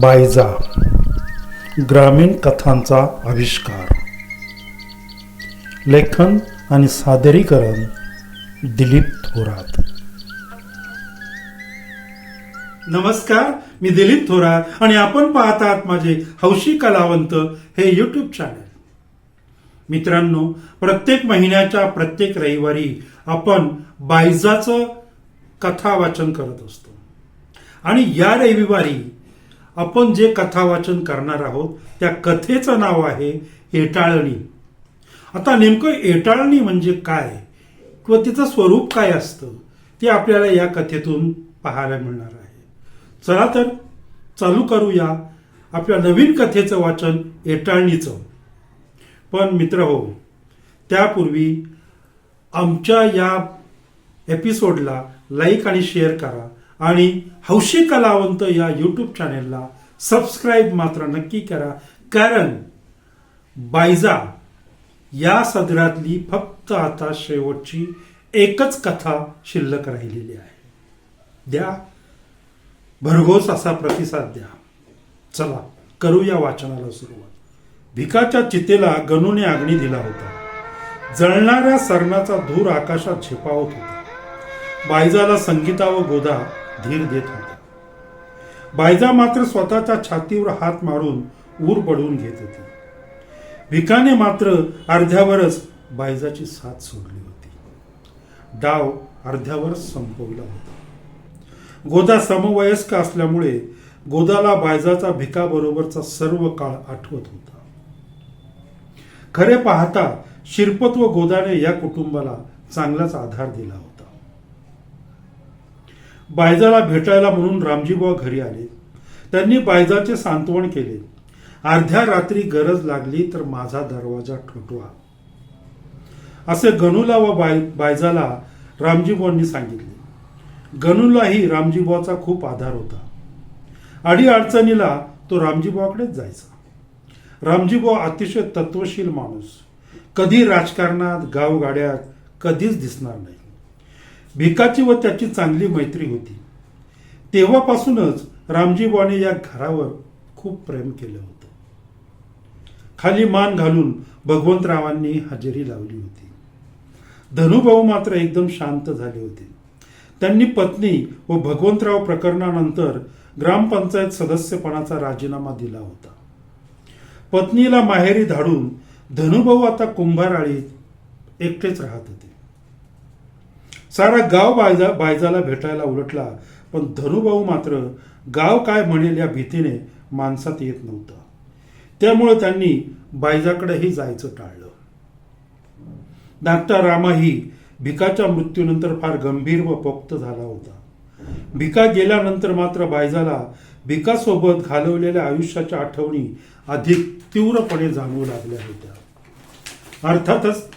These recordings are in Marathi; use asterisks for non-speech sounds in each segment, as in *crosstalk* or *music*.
बायजा ग्रामीण कथांचा आविष्कार. लेखन आणि सादरीकरण दिलीप थोरात. नमस्कार मी दिलीप थोरात आणि आपण पाहतात माझे हौशी कलावंत हे यूट्यूब चॅनल मित्रांनो प्रत्येक महिन्याच्या प्रत्येक रविवारी आपण बायजाचं कथा वाचन करत असतो. आणि या रविवारी आपण जे कथा वाचन करणार आहोत त्या कथेचं नाव आहे एटाळणी. आता नेमकं एटाळणी म्हणजे काय? किंवा तिचं स्वरूप काय असतं? ते आपल्याला या कथेतून पाहायला मिळणार आहे. चला तर चालू करूया आपल्या नवीन कथेचं वाचन एटाळणीचं. पण मित्र हो त्यापूर्वी आमच्या या एपिसोडला लाईक आणि शेअर करा. आणि हौशी कलावंत या यूट्यूब चॅनेलला सबस्क्राईब मात्र नक्की करा. कारण बायजा या सदरातली फक्त आता शेवटची एकच कथा शिल्लक राहिलेली आहे. द्या. भरघोस असा प्रतिसाद द्या. चला करूया वाचनाला सुरुवात. भिकाच्या चितेला गणूने अग्नी दिला होता. जळणाऱ्या सरणाचा धूर आकाशात झेपावत होता. बायजाला संगीता व गोदा धीर देत होता. बायजा मात्र स्वतःच्या छातीवर हात मारून ऊर पडवून घेत होती. भिकाने मात्र अर्ध्यावरच बायजाची साथ सोडली होती. डाव अर्ध्यावरच संपवला होता. गोदा समवयस्क असल्यामुळे गोदाला बायजाचा भिकाबरोबरचा सर्व काळ आठवत होता. खरे पाहता शिरपत व गोदाने या कुटुंबाला चांगलाच आधार दिला होता. बायजाला भेटायला म्हणून रामजीबुवा घरी आले. त्यांनी बायजाचे सांत्वन केले. अर्ध्या रात्री गरज लागली तर माझा दरवाजा ठोठवा. असे गणूला व बाय बायजाला रामजीबुवांनी सांगितले. गणूलाही रामजीबुवाचा खूप आधार होता. अडी अडचणीला तो रामजीबुवाकडेच जायचा. रामजीबुवा अतिशय तत्वशील माणूस. कधी राजकारणात गावगाड्यात कधीच दिसणार नाही. भिकाची व त्याची चांगली मैत्री होती. तेव्हापासूनच रामजीबुवाने या घरावर खूप प्रेम केलं होतं. खाली मान घालून भगवंतरावांनी हजेरी लावली होती. धनुभाऊ मात्र एकदम शांत झाले होते. त्यांनी पत्नी व भगवंतराव प्रकरणानंतर ग्रामपंचायत सदस्यपणाचा राजीनामा दिला होता. पत्नीला माहेरी धाडून धनुभाऊ आता कुंभाराळीत एकटेच राहत होते. सारा गाव बायजा बायजाला भेटायला उलटला पण धनुभाऊ मात्र गाव काय म्हणेल या भीतीने माणसात येत नव्हतं. त्यामुळे त्यांनी बायजाकडेही जायचं टाळलं. धाकटा रामाही भिकाच्या मृत्यूनंतर फार गंभीर व पोक्त झाला होता. भिका गेल्यानंतर मात्र बायजाला भिकासोबत घालवलेल्या आयुष्याच्या आठवणी अधिक तीव्रपणे जाणवू लागल्या होत्या. अर्थातच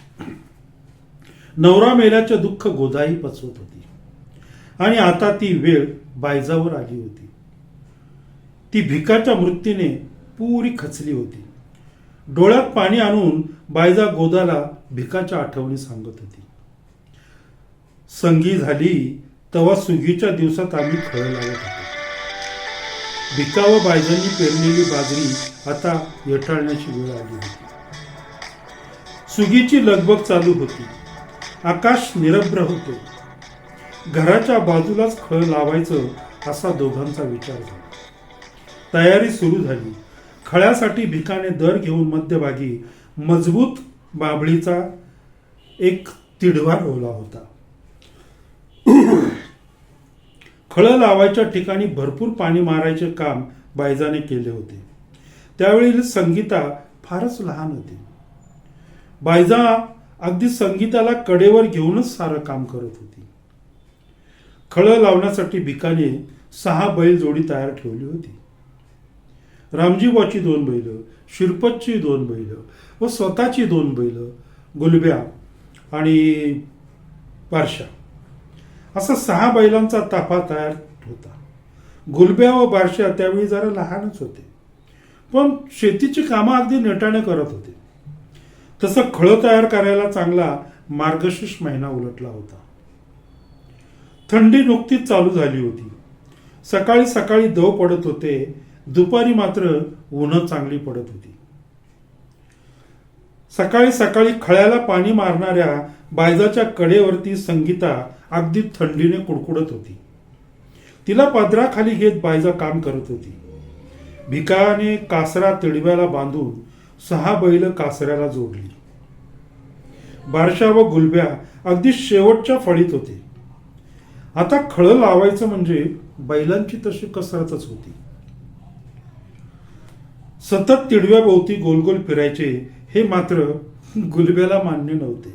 नवरा मेल्याचे दुःख गोदाही पचवत होती. आणि आता ती वेळ बायजावर आली होती. ती भिकाच्या मृत्यूने पुरी खचली होती. डोळ्यात पाणी आणून बायजा गोदाला भिकाच्या आठवणी सांगत होती. संगी झाली तेव्हा सुगीच्या दिवसात आम्ही खळ लावत होतो. भिका व बायजांनी पेरलेली बाजरी आता येटाळण्याची वेळ आली होती. सुगीची लगबग चालू होती. आकाश निरभ्र होते. घराच्या बाजूलाच खळ लावायचं असा दोघांचा विचार झाला. तयारी सुरू झाली. खळ्यासाठी भिकाने दर घेऊन मध्यभागी मजबूत बाबळीचा एक तिढवा रोवला होता. खळं लावायच्या ठिकाणी भरपूर पाणी मारायचे काम बायजाने केले होते. त्यावेळी संगीता फारच लहान होती. बायजा अगदी संगीताला कडेवर घेऊनच सारं काम करत होती. खळं लावण्यासाठी भिकाने सहा बैल जोडी तयार ठेवली होती. रामजीबाची दोन बैल शिरपतची दोन बैल व स्वतःची दोन बैल गुलब्या आणि बारशा. असा सहा बैलांचा ताफा तयार होता. गुलब्या व बारशा त्यावेळी जरा लहानच होते. पण शेतीची कामं अगदी नेटाने करत होते. तसं खळं तयार करायला चांगला मार्गशीर्ष महिना उलटला होता. थंडी नुकतीच चालू झाली होती. सकाळी सकाळी दव पडत होते. दुपारी मात्र ऊन चांगली पडत होती. सकाळी सकाळी खळ्याला पाणी मारणाऱ्या बायजाच्या कडेवरती संगीता अगदी थंडीने कुडकुडत होती. तिला पदराखाली घेत बायजा काम करत होती. भिकाने कासरा तिडव्याला बांधून सहा बैल कासऱ्याला जोडली. बारशा व गुलब्या अगदी शेवटच्या फळीत होते. आता खळ लावायचं म्हणजे बैलांची तशी कसरतच होती. सतत तिडव्या भोवती गोलगोल फिरायचे हे मात्र गुलब्याला मान्य नव्हते.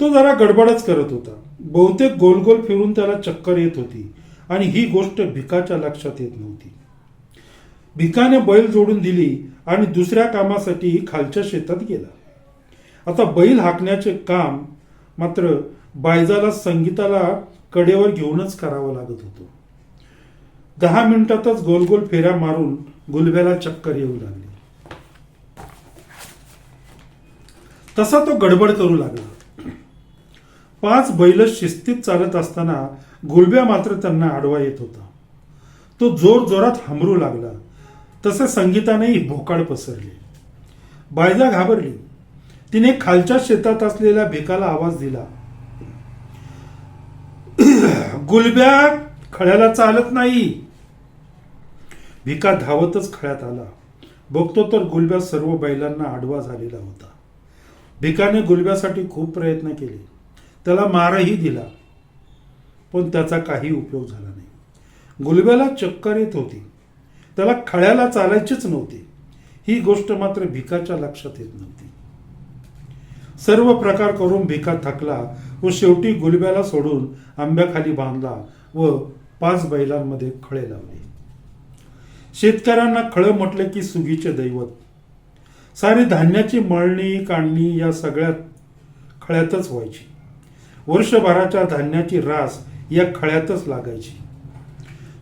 तो जरा गडबडच करत होता. बहुतेक गोलगोल फिरून त्याला चक्कर येत होती आणि ही गोष्ट भिकाच्या लक्षात येत नव्हती. भिकाने बैल जोडून दिली आणि दुसऱ्या कामासाठी खालच्या शेतात गेला. आता बैल हाकण्याचे काम मात्र बायजाला संगीताला कडेवर घेऊनच करावं लागत होतं. दहा मिनिटातच गोलगोल फेऱ्या मारून गुलब्याला चक्कर येऊ लागली. तसा तो गडबड करू लागला. पाच बैल शिस्तीत चालत असताना गुलब्या मात्र त्यांना आडवा येत होता. तो जोर जोरात हमरू लागला. तसे संगीतानेही भोकाड पसरली. बायजा घाबरली. तिने खालच्या शेतात असलेल्या भिकाला आवाज दिला. *clears throat* गुलब्या खळ्याला चालत नाही. भिका धावतच खळ्यात आला. बघतो तर गुलब्या सर्व बैलांना आडवा झालेला होता. भिकाने गुलब्यासाठी खूप प्रयत्न केले. त्याला मारही दिला. पण त्याचा काही उपयोग झाला नाही. गुलब्याला चक्कर येत होती. त्याला खळ्याला चालायचीच नव्हती. ही गोष्ट मात्र भिकाच्या लक्षात येत नव्हती. सर्व प्रकार करून भिका थकला व शेवटी गुलब्याला सोडून आंब्याखाली बांधला व पाच बैलांमध्ये खळे लावले. शेतकऱ्यांना खळं म्हटलं की सुगीचे दैवत. सारी धान्याची मळणी काढणी या सगळ्यात खळ्यातच व्हायची. वर्षभराच्या धान्याची रास या खळ्यातच लागायची.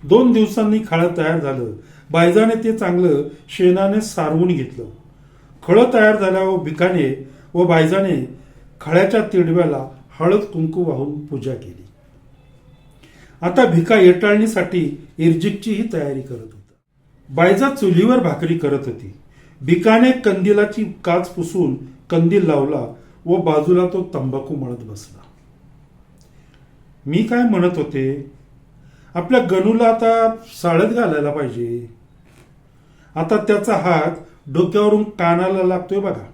दोन दिवसांनी खळं तयार झालं बायजाने ते चांगलं शेणाने सारवून घेतलं. खळं तयार झाल्यावर भिकाने व बायजाने खळ्याच्या तिडव्याला हळद कुंकू वाहून पूजा केली. आता भिका येटाळणीसाठी इर्जिकचीही तयारी करत होता. बायजा चुलीवर भाकरी करत होती. भिकाने कंदिलाची काच पुसून कंदील लावला व बाजूला तो तंबाखू मळत बसला. मी काय म्हणत होते? आपल्या गणूला आता साळत घालायला पाहिजे. आता त्याचा हात डोक्यावरून कानाला लागतोय बघा.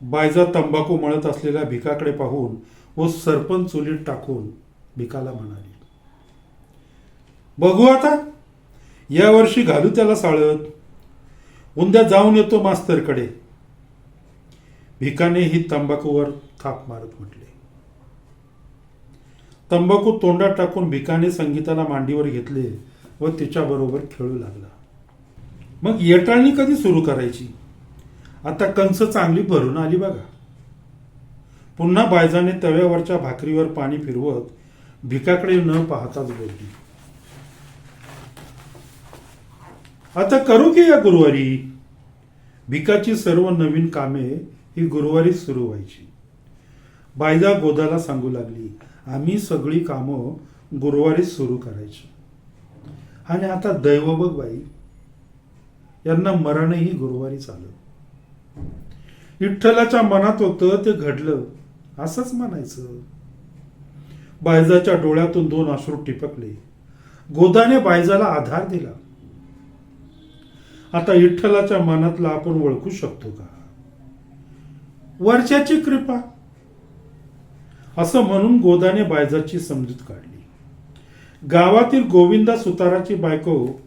बायजा तंबाखू मळत असलेल्या भिकाकडे पाहून व सरपंच चुलीत टाकून भिकाला म्हणाली बघू आता. या वर्षी घालू त्याला साळत उद्या जाऊन येतो मास्तरकडे. भिकाने ही तंबाखूवर थाप मारत म्हटले. तंबाखू तोंडात टाकून भिकाने संगीताला मांडीवर घेतले व तिच्याबरोबर खेळू लागला. मग येटाळणी कधी सुरू करायची? आता कंस चांगली भरून आली बघा. पुन्हा बायजाने तव्यावरच्या भाकरीवर पाणी फिरवत भिकाकडे न पाहताच बोलली. आता करू की या गुरुवारी? भिकाची सर्व नवीन कामे ही गुरुवारी सुरू व्हायची. बायजा गोदाला सांगू लागली आम्ही सगळी कामं गुरुवारीच सुरू करायची. आणि आता दैव बघ बाई यांना मरणही गुरुवारी चालू विठ्ठलाच्या मनात होतं ते घडलं. असंच म्हणायचं. बायजाच्या डोळ्यातून दोन अश्रू टिपकले. गोदाने बायजाला आधार दिला. आता विठ्ठलाच्या मनातला आपण ओळखू शकतो का? वर्षाची कृपा. असं म्हणून गोदाने बायजाची समजूत काढली. गावातील गोविंदा सुताराची बायको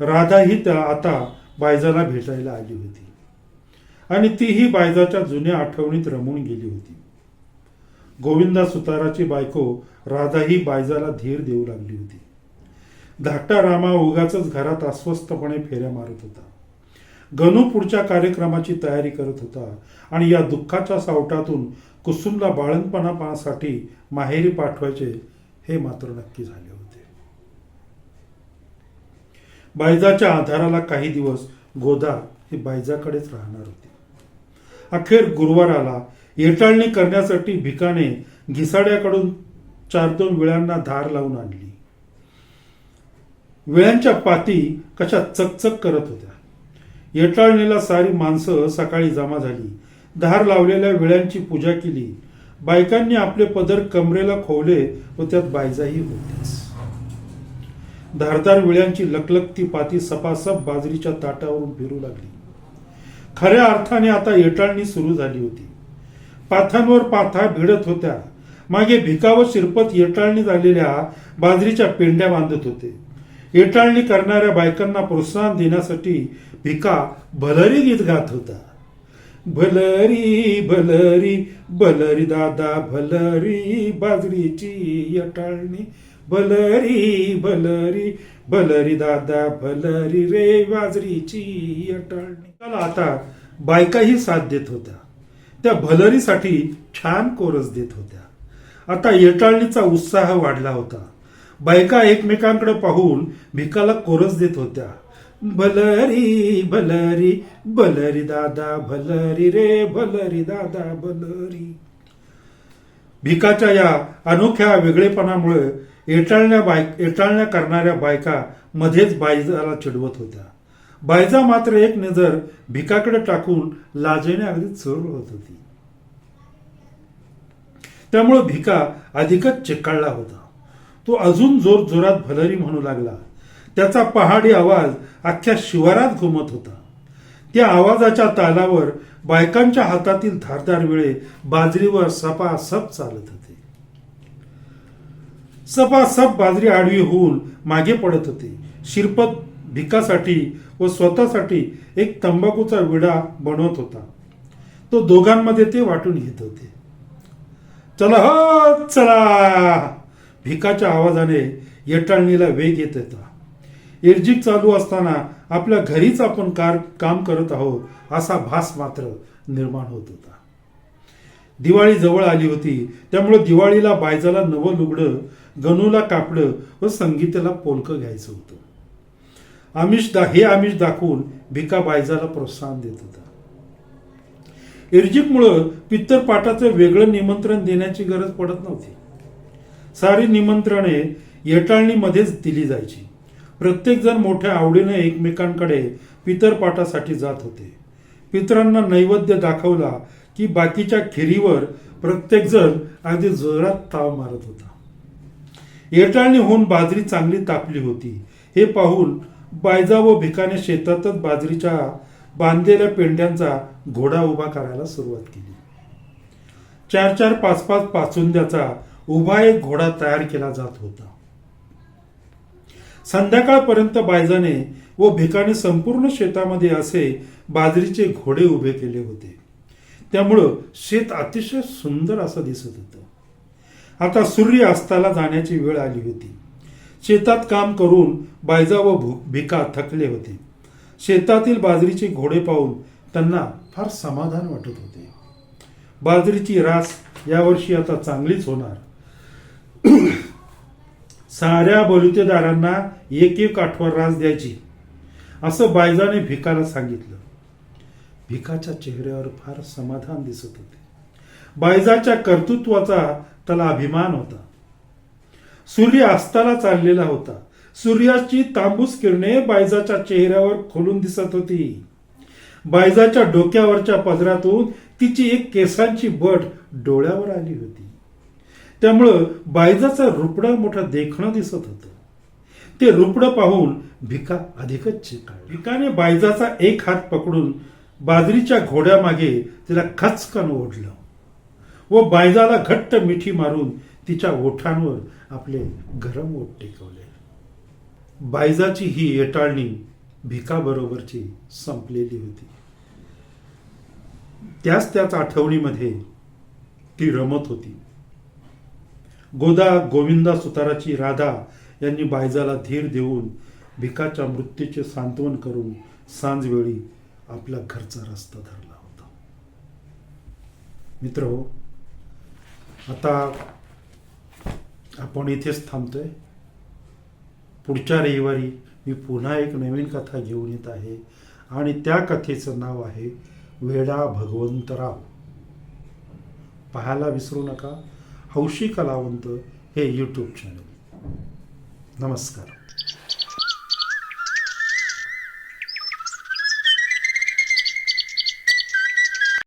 राधा ही त्या आता बायजाला भेटायला आली होती. आणि तीही बायजाच्या जुन्या आठवणीत रमून गेली होती. गोविंदा सुताराची बायको राधा ही बायजाला धीर देऊ लागली होती. धाकटा रामा उगाच घरात अस्वस्थपणे फेऱ्या मारत होता. गणू पुढच्या कार्यक्रमाची तयारी करत होता आणि या दुःखाच्या सावटातून कुसुमला बाळणपणासाठी माहेरी पाठवायचे हे मात्र नक्की झाले होते बायजाच्या आधाराला काही दिवस गोदा ही बायजाकडेच राहणार होती. अखेर गुरुवाराला येटाळणी करण्यासाठी भिकाने घिसाड्याकडून चार दोन वेळांना धार लावून आणली. वेळांच्या पाती कशा चकचक करत होत्या. येटाळणीला सारी माणसं सकाळी जमा झाली. धार लावलेल्या वेळांची पूजा केली. बायकांनी आपले पदर कमरेला खोवले व त्यात बायजाही होत्याच. धारदार विळ्यांची लकलकती पाती सपासप बाजरीच्या ताटावरून फिरू लागली. खऱ्या अर्थाने आता येटाळणी सुरू झाली होती. पाथांवर पाथा भिडत होत्या. मागे भिकाव शिरपत येटाळणी झालेल्या बाजरीच्या पेंड्या बांधत होते. येटाळणी करणाऱ्या बायकांना प्रोत्साहन देण्यासाठी भिका भलरी गीत गात होता. भलरी भलरी भलरी दादा भलरी बाजरीची येटाळणी. भलरी भलरी भलरी दादा भलरी रे बाजरीची अटळणी. चला आता बायकाही साथ देत होत्या. त्या भलरीसाठी छान कोरस देत होत्या. आता येटाळणीचा उत्साह वाढला होता. बायका एकमेकांकडे पाहून भिकाला कोरस देत होत्या. भलरी भलरी भलरी दादा भलरी रे भलरी दादा भलरी भिकाच्या या अनोख्या वेगळेपणामुळे एटाळण्या बाय एटाळण्या करणाऱ्या बायका मध्येच बायजाला चिडवत होत्या. बायजा मात्र एक नजर भिकाकडे टाकून लाजेने अगदी चोर होत होती. त्यामुळे भिका अधिकच चिकाळला होता. तो अजून जोर जोरात भलरी म्हणू लागला. त्याचा पहाडी आवाज अख्ख्या शिवारात घुमत होता. त्या आवाजाच्या तालावर बायकांच्या हातातील धारदार वेळे बाजरीवर सपासप चालत होते. सपासप बाजरी आडवी होऊन मागे पडत होते. शिरपत भिकासाठी व स्वतःसाठी एक तंबाखूचा विडा बनवत होता. तो दोघांमध्ये ते वाटून घेत होते. चला हो चला! भिकाच्या आवाजाने येटाळणीला वेग येत होता. इर्जिक चालू असताना आपल्या घरीच आपण कार काम करत आहोत असा भास मात्र निर्माण होत होता. दिवाळी जवळ आली होती त्यामुळे दिवाळीला बायजाला नवं लुगडं गणूला कापडं व संगीताला पोलकं घ्यायचं होतं. आमिष दा हे आमिष दाखवून भिका बायजाला प्रोत्साहन देत होता. इर्जिकमुळं पित्तरपाटाचं वेगळं निमंत्रण देण्याची गरज पडत नव्हती. सारी निमंत्रणे येटाळणीमध्येच दिली जायची. प्रत्येकजण मोठ्या आवडीने एकमेकांकडे पितरपाटासाठी जात होते. पितरांना नैवेद्य दाखवला की बाकीच्या खिरीवर प्रत्येकजण अगदी जोरात ताव मारत होता. येटाळणी होऊन बाजरी चांगली तापली होती. हे पाहून बायजा व भिकाने शेतातच बाजरीच्या बांधलेल्या पेंड्यांचा घोडा उभा करायला सुरुवात केली. चार चार पाच पाच पाचुंद्याचा उभा एक घोडा तयार केला जात होता. संध्याकाळपर्यंत बायजाने व भिकाने संपूर्ण शेतामध्ये असे बाजरीचे घोडे उभे केले होते. त्यामुळं शेत अतिशय सुंदर असं दिसत होतं. आता सूर्य अस्ताला जाण्याची वेळ आली होती. शेतात काम करून बायजा व भिका थकले होते. शेतातील बाजरीचे घोडे पाहून त्यांना फार समाधान वाटत होते. बाजरीची रास यावर्षी आता चांगलीच होणार. साऱ्या बलुतेदारांना एक एक आठवण रास द्यायची. असं बायजाने भिकाला सांगितलं. भिकाच्या चेहऱ्यावर फार समाधान दिसत होते. बायजाच्या कर्तृत्वाचा त्याला अभिमान होता. सूर्य अस्ताला चाललेला होता. सूर्याची तांबूस किरणे बायजाच्या चेहऱ्यावर खोलून दिसत होती. बायजाच्या डोक्यावरच्या पदरातून तिची एक केसांची बट डोळ्यावर आली होती. त्यामुळं बायजाचं रुपडा मोठं देखणं दिसत होतं. ते रुपडं पाहून भिका अधिकच चिकाळ भिकाने बायजाचा एक हात पकडून बाजरीच्या घोड्यामागे तिला खचकन ओढलं. व बायजाला घट्ट मिठी मारून तिच्या ओठांवर आपले गरम ओठ टेकवले. बायजाची ही येटाळणी भिकाबरोबरची संपलेली होती. त्याच त्याच आठवणीमध्ये ती रमत होती. गोदा गोविंदा सुताराची राधा यांनी बायजाला धीर देऊन भिकाच्या मृत्यूचे सांत्वन करून सांजवेळी आपला घरचा रस्ता धरला होता. मित्र हो आता आपण इथेच थांबतोय. पुढच्या रविवारी मी पुन्हा एक नवीन कथा घेऊन येत आहे आणि त्या कथेचं नाव आहे वेडा भगवंतराव. पाहायला विसरू नका. हौशी कलावंत हे यूट्यूब चॅनल नमस्कार.